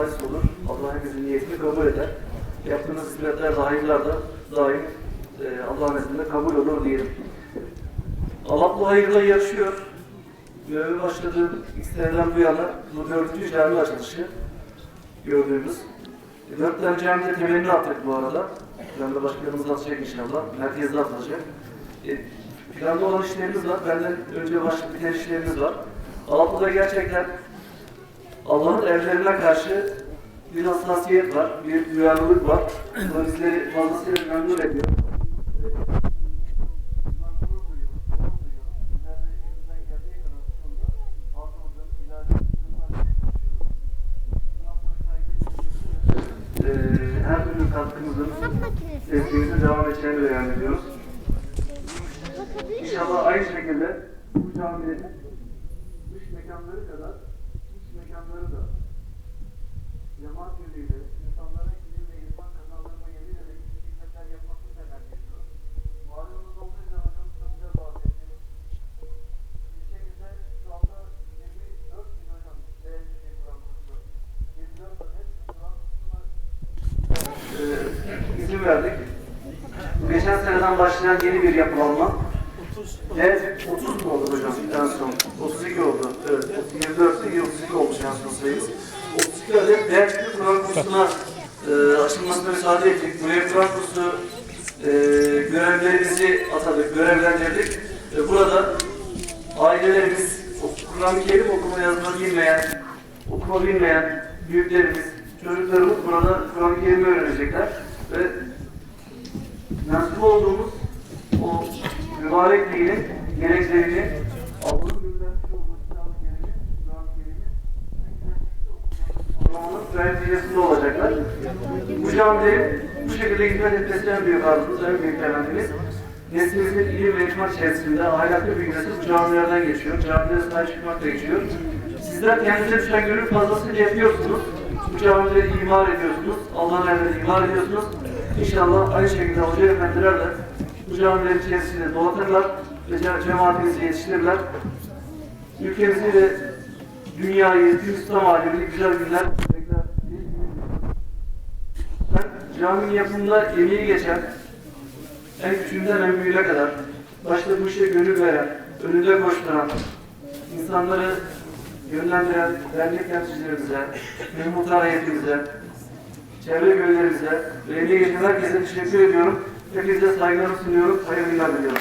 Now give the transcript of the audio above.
Halis olur. Allah hepimizin niyetini kabul eder. Yaptığınız hizmetler de hayırlar da daim e, Allah'ın izniyle kabul olur diyelim. Bu hayırla yarışıyor. Göreve başladığım ilk seneden bu yana bu dördüncü cami açılışı gördüğümüz. E, Dört tane camide temelini attık bu arada. Planda başkanımız atacak inşallah. Merkezde atılacak. E, planda olan işlerimiz var. Benden önce başlık biten işlerimiz var. Alaplı'da gerçekten Allah'ın evlerine karşı bir hassasiyet var, bir duyarlılık var. Bu bizleri fazlasıyla memnun ediyor. Ee, her türlü katkımızın desteğimizin devam edeceğini beyan ediyoruz. İnşallah aynı şekilde bu caminin dış mekanları kadar mekanları da cemaat yönüyle insanlara ilim ve irfan yönüyle de güçlü hizmetler yapmasını temenni ediyoruz. Malumunuz olduğu üzere hocam çok güzel bahsetti. İlçemizde şu anda 24 bin hocam değerli şey Kur'an kursu. 24 adet Kur'an kursuna e, izin verdik. Geçen seneden başlayan yeni bir yapılanma. Evet, 30 mu oldu hocam en son? 32 oldu. Evet, 24 değil, 32 olmuş son sayımız. 32 adet değerli Kur'an kursuna e, açılmasına müsaade ettik. Buraya Kur'an kursu e, görevlerimizi atadık, görevlendirdik. E, burada ailelerimiz, Kur'an-ı Kerim okuma yazma bilmeyen, okuma bilmeyen büyüklerimiz, çocuklarımız burada Kur'an-ı Kerim'i öğrenecekler. Ve mensup olduğumuz o mübarek dinin gereklerini Allah'ın gelimi, Kur'an-ı Kerim'i anlamanın neticesinde olacaklar. Bu camilerin bu şekilde hizmet etmesi en büyük arzumuz, en büyük temennimiz. Neslimizin ilim ve irfan içerisinde ahlaklı büyümesi bu camilerden geçiyor. Camilere sahip çıkmak da geçiyor. Sizler kendinize düşen gönül fazlasıyla yapıyorsunuz. Bu camileri imar ediyorsunuz. Allah'ın emrine imar ediyorsunuz. İnşallah aynı şekilde hoca efendiler de camilerin içerisinde dolatırlar ve ce- cemaatimizi yetiştirirler. Ülkemizi ve dünyayı, tüm İslam alemini güzel günler bekler. Ben caminin yapımında emeği geçen, en küçüğünden en büyüğüne kadar, başta bu işe gönül veren, önünde koşturan, insanları yönlendiren dernek temsilcilerimize, ve muhtar heyetimize, çevre gönüllerimize ve emeği geçen herkese teşekkür ediyorum. Hepinize saygılarımı sunuyorum. Günler diliyorum.